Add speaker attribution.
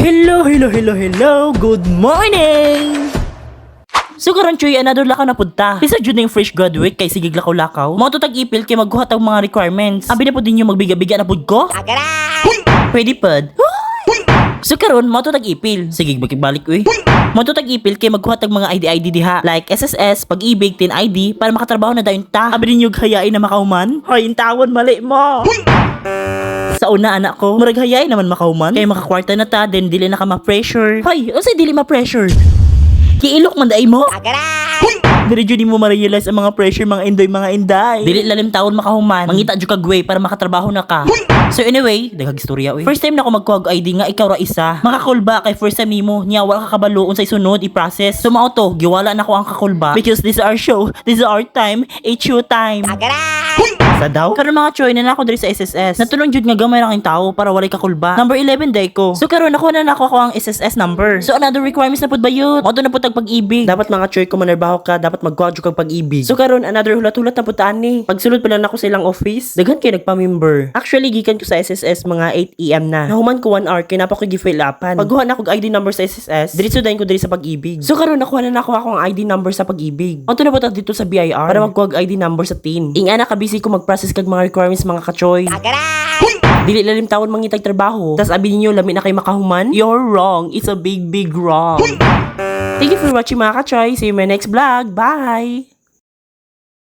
Speaker 1: Hello, hello, hello, hello! Good morning! So karon choy another lakaw na punta. Bisa jud na yung fresh graduate kay sige lakaw-lakaw. Mo to tag-ipil kay magguhat ang mga requirements. Abi na din yung magbiga-biga na pud ko. Pwede pod. So karon mo to tag-ipil. Sige balik uy. Mo to tag-ipil kay magguhat ang mga ID-ID diha like SSS, pag-ibig, tin ID para makatrabaho na dayon ta. Abi ninyo hayain na makauman. Hoy, tawon mali mo. Una anak ko, murag hayay naman makauman. Kay makakwarta na ta, then dili na ka ma-pressure. Hoy, unsay dili ma-pressure? Kiilok man daay mo. Dili jud mo ma-realize ang mga pressure mga indoy mga inday. Dili lalim taon makahuman. Mangita jud kag way para makatrabaho na ka. So anyway, daghag istorya uy. First time na ako magkuhag ID nga ikaw ra isa. Makakulba kay first time nimo niya wala ka kabalo unsay sunod i-process. So mao to, giwala na ko ang kakulba because this is our show, this is our time, it's show time. Sa daw? Karon mga choy na nako diri sa SSS. Natulong jud nga gamay ra kang tao para walay kakulba. Number 11 day ko. So karon ako na nako ako ang SSS number. So another requirements na pud ba yun? Mo na pud tag pag-ibig. Dapat mga choy ko manarbaho ka, dapat magkuha jud kag pag-ibig. So karon another hulat-hulat na pud ani. Pagsulod pa lang ako sa ilang office, daghan kay nagpa-member. Actually gikan ko sa SSS mga 8 AM na. Nahuman ko 1 hour kay napa ko gi-fill upan. Pagkuha na ko ID number sa SSS, diretso dayon ko diri sa pag-ibig. So karon nakuha na nako ako ang ID number sa pag-ibig. Unto na pud dito sa BIR para magkuha ID number sa tin. Ingana ka busy ko mag-process kag mga requirements mga kachoy. Dili lalim taon mangitag trabaho. Tas abi ninyo lami na kay makahuman? You're wrong. It's a big big wrong. Thank you for watching mga kachoy. See you in my next vlog. Bye!